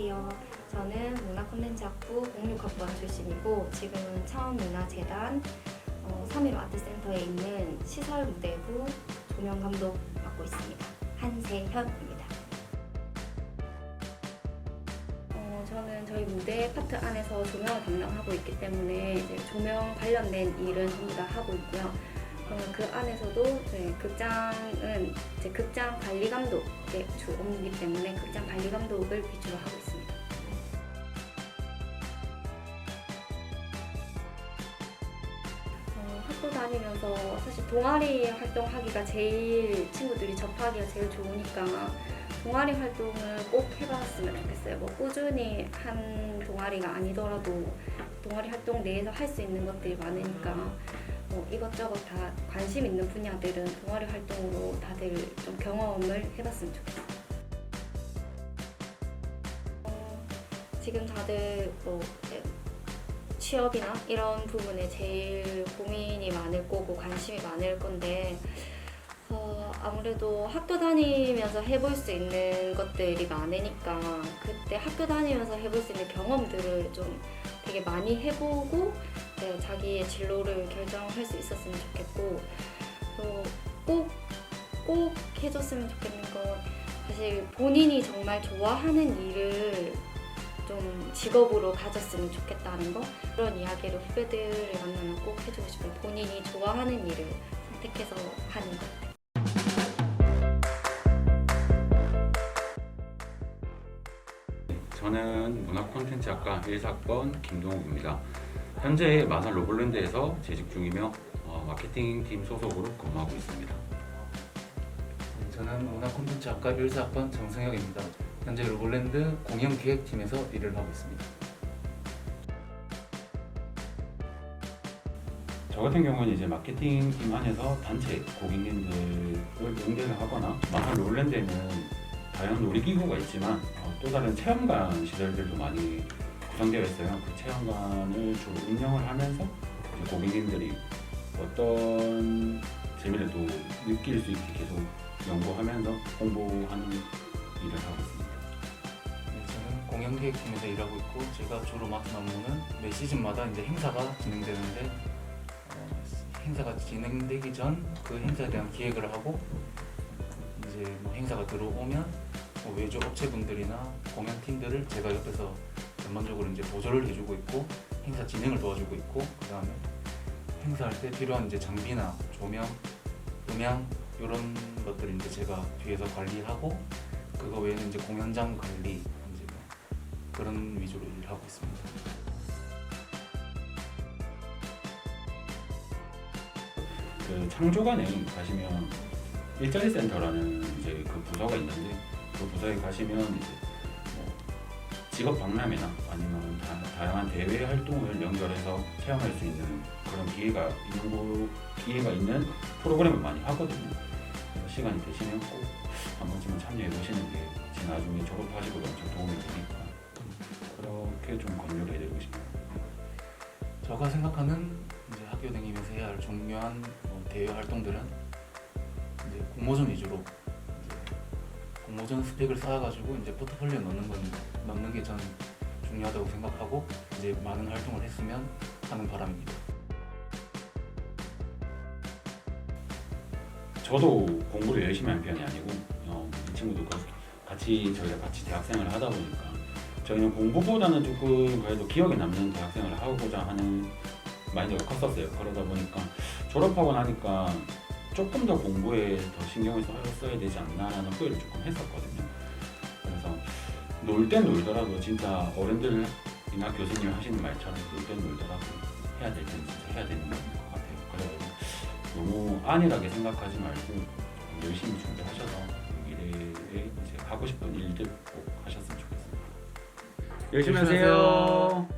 안녕하세요. 저는 문화 콘텐츠학부 06학번 출신이고 지금은 차원문화재단 3일 어, 아트센터에 있는 시설 무대부 조명 감독 맡고 있습니다. 한세현입니다. 어, 저는 저희 무대 파트 안에서 조명을 담당하고 있기 때문에 조명 관련된 일은 전부 다 하고 있고요. 그 안에서도 저희 극장 은 이제 극장 관리 감독의 주 업무이기 때문에 극장 관리 감독을 위주로 하고 있습니다. 어, 학교 다니면서 사실 동아리 활동하기가 제일 친구들이 접하기가 제일 좋으니까 동아리 활동을 꼭 해봤으면 좋겠어요. 뭐 꾸준히 한 동아리가 아니더라도 동아리 활동 내에서 할 수 있는 것들이 많으니까 뭐 이것저것 다 관심 있는 분야들은 동아리 활동으로 다들 좀 경험을 해봤으면 좋겠어요. 어, 지금 다들 뭐 이제 취업이나 이런 부분에 제일 고민이 많을 거고 관심이 많을 건데 어, 아무래도 학교 다니면서 해볼 수 있는 것들이 많으니까 그때 학교 다니면서 해볼 수 있는 경험들을 좀 되게 많이 해보고 네, 자기의 진로를 결정할 수 있었으면 좋겠고 또 꼭, 꼭 해줬으면 좋겠는 건 사실 본인이 정말 좋아하는 일을 좀 직업으로 가졌으면 좋겠다는 거 그런 이야기를 후배들을 만나면 꼭 해주고 싶어요. 본인이 좋아하는 일을 선택해서 하는 거. 저는 문화 콘텐츠학과 1사건 김동욱입니다. 현재 마산 로블랜드에서 재직 중이며 어, 마케팅팀 소속으로 근무하고 있습니다. 저는 문화 콘텐츠 학과 1사학번 정승혁입니다. 현재 로블랜드 공연 기획팀에서 일을 하고 있습니다. 저 같은 경우는 이제 마케팅팀 안에서 단체 고객님들을 응대를 하거나 마산 로블랜드에는 다양한 놀이기구가 있지만 어, 또 다른 체험관 시설들도 많이 구성되어 있어요. 그 체험관을 주로 운영을 하면서 고객님들이 어떤 재미를 또 느낄 수 있게 계속 연구하면서 홍보하는 일을 하고 있습니다. 네, 저는 공연 기획팀에서 일하고 있고 제가 주로 맡은 업무는 매 시즌마다 이제 행사가 진행되는데 어, 행사가 진행되기 전 그 행사에 대한 기획을 하고 이제 뭐 행사가 들어오면 뭐 외주 업체분들이나 공연팀들을 제가 옆에서 전반적으로 이제 보조를 해주고 있고 행사 진행을 도와주고 있고 그 다음에 행사할 때 필요한 이제 장비나 조명, 음향 이런 것들을 이제 제가 뒤에서 관리하고 그거 외에는 이제 공연장 관리 이제 뭐 그런 위주로 일을 하고 있습니다. 그 창조관에 가시면 일자리 센터라는 이제 그 부서가 있는데 그 부서에 가시면 이제 뭐 직업 박람회나 아니면 다, 다양한 대외 활동을 연결해서 체험할 수 있는 그런 기회가 있는 곳 기회가 있는 프로그램을 많이 하거든요. 시간이 되시면 꼭한 번쯤은 참여해 보시는 게 제 나중에 졸업하시고도 엄청 도움이 되니까 그렇게 좀 권유를 해드리고 싶어요. 제가 생각하는 이제 학교 다니면서 해야 할 중요한 뭐 대외 활동들은 이제 공모전 위주로 공모전 스펙을 쌓아가지고 이제 포트폴리오 넣는 건 넣는 게 저는 중요하다고 생각하고 이제 많은 활동을 했으면 하는 바람입니다. 저도 공부를 열심히 한 편이 아니고 어, 이 친구도 그- 같이 저희가 같이 대학생활을 하다 보니까 저희는 공부보다는 조금 그래도 기억에 남는 대학생활을 하고자 하는 마인드가 컸었어요. 그러다 보니까 졸업하고 나니까 조금 더 공부에 더 신경을 써- 써야 되지 않나라는 후회를 조금 했었거든요. 그래서 놀 땐 놀더라도 진짜 어른들이나 교수님 하시는 말처럼 놀 땐 놀더라도 해야 될 때는 진짜 해야 되는 것 같아요. 그래가지고 너무 안일하게 생각하지 말고 열심히 준비하셔서 미래에 이제 하고 싶은 일들 꼭 하셨으면 좋겠습니다. 열심히 열심히 하세요.